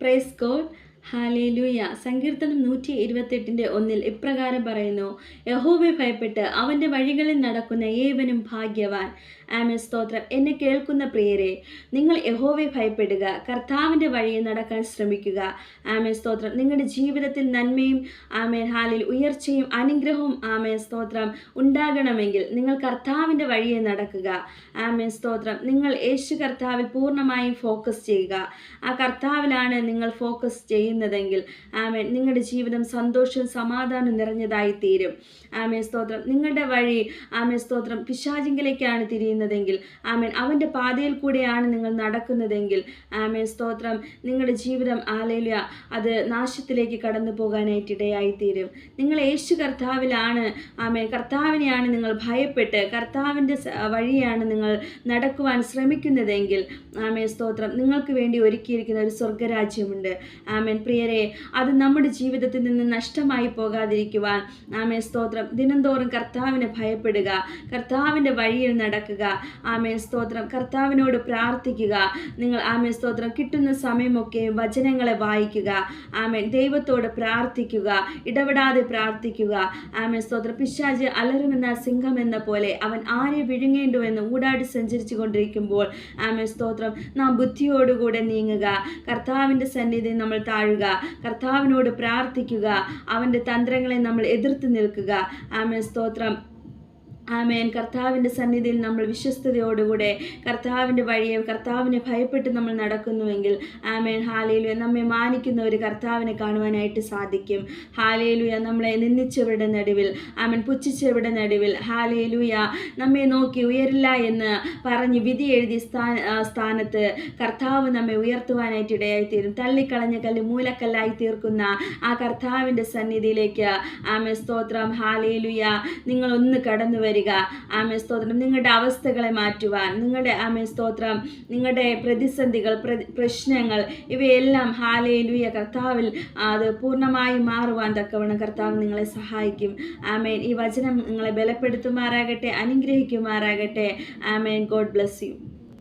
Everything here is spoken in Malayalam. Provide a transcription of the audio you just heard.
Praise God hallelujah. സങ്കീർത്തനം നൂറ്റി ഇരുപത്തെട്ടിന്റെ ഒന്നിൽ ഇപ്രകാരം പറയുന്നു. യഹോവെ ഭയപ്പെട്ട് അവന്റെ വഴികളിൽ നടക്കുന്ന ഏവനും ഭാഗ്യവാൻ. ആമ സ്തോത്രം. എന്നെ കേൾക്കുന്ന പ്രിയരെ നിങ്ങൾ യഹോവെ ഭയപ്പെടുക കർത്താവിന്റെ വഴിയിൽ നടക്കാൻ ശ്രമിക്കുക. ആമേൻ. സ്തോത്രം. നിങ്ങളുടെ ജീവിതത്തിൽ നന്മയും ആമേൻ ഹാലിൽ ഉയർച്ചയും അനുഗ്രഹവും ആമേൻ സ്തോത്രം ഉണ്ടാകണമെങ്കിൽ നിങ്ങൾ കർത്താവിന്റെ വഴിയെ നടക്കുക. ആമേൻ. സ്തോത്രം. നിങ്ങൾ യേശു കർത്താവിൽ പൂർണമായും ഫോക്കസ് ചെയ്യുക. ആ കർത്താവിലാണ് നിങ്ങൾ ഫോക്കസ് ചെയ്യുന്നതെങ്കിൽ. ആമേൻ. നിങ്ങളുടെ ജീവിതം സന്തോഷം സമാധാനം നിറഞ്ഞതായി തീരും. ആമേ സ്തോത്രം. നിങ്ങളുടെ വഴി ആമേ സ്തോത്രം പിശാചിങ്കിലേക്കാണ് തിരിയുന്നതെങ്കിൽ ആമേൻ അവന്റെ പാതയിൽ കൂടെയാണ് നിങ്ങൾ നടക്കുന്നതെങ്കിൽ ആമേ സ്തോത്രം. നിങ്ങളുടെ ജീവിതം ആലയില അത് നാശത്തിലേക്ക് കടന്നു പോകാനായിട്ട് ഇടയായി തീരും. നിങ്ങൾ യേശു കർത്താവിലാണ് ആമേ കർത്താവിനെയാണ് നിങ്ങൾ ഭയപ്പെട്ട് കർത്താവിന്റെ വഴിയാണ് നിങ്ങൾ നടക്കുവാൻ ശ്രമിക്കുന്നതെങ്കിൽ ആമേ സ്തോത്രം. നിങ്ങൾക്ക് വേണ്ടി ഒരുക്കിയിരിക്കുന്ന ഒരു സ്വർഗരാജ്യമുണ്ട് ആമേൻ. പ്രിയരെ അത് നമ്മുടെ ജീവിതത്തിൽ നിന്ന് നഷ്ടമായി പോകാതിരിക്കുവാൻ ആമേ സ്തോത്രം. ദിനംതോറും കർത്താവിനെ ഭയപ്പെടുക കർത്താവിന്റെ വഴിയിൽ നടക്കുക. ആമേ സ്തോത്രം. കർത്താവിനോട് പ്രാർത്ഥിക്കുക. നിങ്ങൾ ആമേ സ്തോത്രം. കിട്ടുന്ന സമയമൊക്കെ വചനങ്ങളെ വായിക്കുക. ആമേൻ. ദൈവത്തോട് പ്രാർത്ഥിക്കുക. ഇടപെടാതെ പ്രാർത്ഥിക്കുക. ആമേ സ്തോത്രം. പിശാജ് അലറുമെന്ന സിംഹം എന്ന പോലെ അവൻ ആരെ വിഴുങ്ങേണ്ടുവെന്ന് ഊടാടി സഞ്ചരിച്ചു കൊണ്ടിരിക്കുമ്പോൾ ആമേ സ്തോത്രം. നാം ബുദ്ധിയോടുകൂടെ നീങ്ങുക. കർത്താവിന്റെ സന്നിധി നമ്മൾ താഴുക കർത്താവിനോട് പ്രാർത്ഥിക്കുക. അവന്റെ തന്ത്രങ്ങളെ നമ്മൾ എതിർത്ത് നിൽക്കുക. ആമേ സ്തോത്രം. ആമേൻ. കർത്താവിന്റെ സന്നിധിയിൽ നമ്മൾ വിശ്വസ്തയോടുകൂടെ കർത്താവിന്റെ വഴിയെ കർത്താവിനെ ഭയപ്പെട്ട് നമ്മൾ നടക്കുന്നുവെങ്കിൽ ആമേൻ ഹാലേലുയ നമ്മെ മാനിക്കുന്ന ഒരു കർത്താവിനെ കാണുവാനായിട്ട് സാധിക്കും. ഹാലേലുയ നമ്മളെ നിന്ദിച്ചവരുടെ നടുവിൽ ആമൻ പുച്ഛിച്ചവരുടെ നടുവിൽ ഹാലയിലുയ നമ്മെ നോക്കി ഉയരില്ല എന്ന് പറഞ്ഞ് വിധി എഴുതി സ്ഥാന സ്ഥാനത്ത് കർത്താവ് നമ്മെ ഉയർത്തുവാനായിട്ട് ഇടയായിത്തീരും. തള്ളിക്കളഞ്ഞ കല്ല് മൂലക്കല്ലായി തീർക്കുന്ന ആ കർത്താവിന്റെ സന്നിധിയിലേക്ക് ആമേ സ്തോത്രം ഹാലേലുയ നിങ്ങൾ ഒന്ന് കടന്നു വരിക ആമേ സ്തോത്രം. നിങ്ങളുടെ അവസ്ഥകളെ മാറ്റുവാൻ നിങ്ങളുടെ ആമേ സ്തോത്രം. നിങ്ങളുടെ പ്രതിസന്ധികൾ പ്രശ്നങ്ങൾ ഇവയെല്ലാം ഹാലയിലുയ കർത്താവിൽ അത് പൂർണമായി മാറുവാൻ തക്കവണ്ണം കർത്താവ് നിങ്ങളെ സഹായിക്കും. ആമേൻ. ഈ വചനം നിങ്ങളെ ബലപ്പെടുത്തുമാറാകട്ടെ അനുഗ്രഹിക്കുമാറാകട്ടെ. ആമേൻ. God bless you.